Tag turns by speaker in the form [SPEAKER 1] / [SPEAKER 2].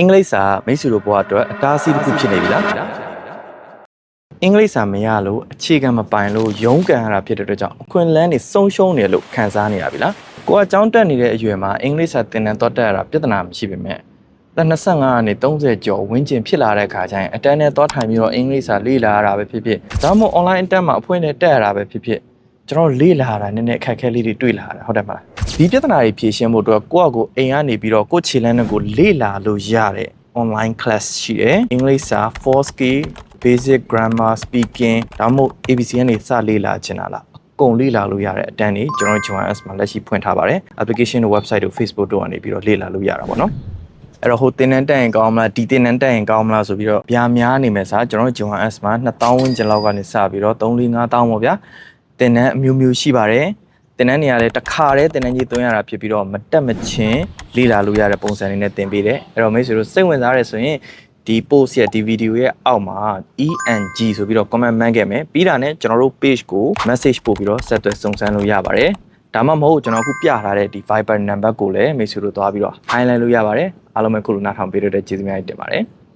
[SPEAKER 1] အင်္ဂလိပ်စာမိတ်ဆွေတို့ဘဝအတွက်အတားအဆီးတစ်ခုဖြစ်နေပြီလားအင်္ဂလိပ်စာမရလို့အခြေခံမပိုင်လို့ရုန်းကန်ရတာဖြစ်တဲ့အတွက်ကြောင့်အခွင့်အလမ်းတွေဆုံးရှုံးနေလို့ခံစားနေရပြီလားကိုကအကြောင်းတက်နေတဲ့အရွယ်မှာအင်္ဂလိပ်စာသင်တန်းတော့တက်ရတာပြဿနာမရှိပေမဲ့သက်25ကနေ30ကျော်ဝန်းကျင်ဖြစ်လာတဲ့ခါကျရင်အတန်းနဲ့တော့ထိုင်ပြီးတော့အင်္ဂလိပ်စာလေ့လာရတာပဲဖြစ်ဖြစ်ဒါမှမဟုတ် online အတန်းမှာအဖွင့်နဲ့တက်ရတာပဲဖြစ်ဖြစ်ကျွန်တော်လေ့လာရတာနည်းနည်းအခက်အခဲလေးတွေတွေ့လာရတယ်ဟုတ်တယ်မလား ဒီပြဿနာတွေဖြေရှင်းဖို့အတွက်ကိုယ့်အကိုအိမ်ကနေပြီးတော့ကိုယ့်ခြေလမ်းနဲ့ကိုလေ့လာလို့ရတဲ့ online class ရှိတယ်အင်္ဂလိပ်စာ 4sk basic grammar speaking ဒါမှမဟုတ် ABC ကနေစလေ့လာချင်တာလားအကုန်လေ့လာလို့ရတဲ့အတန်းတွေကျွန်တော်တို့ JYS မှာလက်ရှိဖွင့်ထားပါတယ် application တို့ website တို့ Facebook တို့ကနေပြီးတော့လေ့လာလို့ရတာပေါ့နော်အဲ့တော့ဟိုတင်နန်းတက်ရင်ကောင်းမလားဒီတင်နန်းတက်ရင်ကောင်းမလားဆိုပြီးတော့ဗျာများနေမယ်စားကျွန်တော်တို့ JYS မှာ2000ဝန်းကျင်လောက်ကနေစပြီးတော့3 4 5000ပေါ့ဗျာတင်နန်းအမျိုးမျိုးရှိပါတယ် တင်နန်းနေရာလဲတစ်ခါတည်းတင်နန်းကြီးသွင်းရတာဖြစ်ပြီးတော့မတက်မချင်းလေ့လာလို့ရတဲ့ပုံစံလေးနဲ့တင်ပေးတယ်အဲ့တော့မိတ်ဆွေတို့စိတ်ဝင်စားရဲဆိုရင်ဒီ post ရဲ့ဒီ video ရဲ့အောက်မှာ ENG ဆိုပြီးတော့ comment မှန်းခဲ့မယ်ပြီးတာနဲ့ကျွန်တော်တို့ page ကို message ပို့ပြီးတော့ဆက်သွယ်စုံစမ်းလို့ရပါတယ်ဒါမှမဟုတ်ကျွန်တော်အခုပြထားတဲ့ဒီ Viber number ကိုလည်းမိတ်ဆွေတို့သွားပြီးတော့ highlight လို့ရပါတယ်အားလုံးပဲခုလိုနားထောင်ပေးရတဲ့ကျေးဇူးများတင်ပါတယ်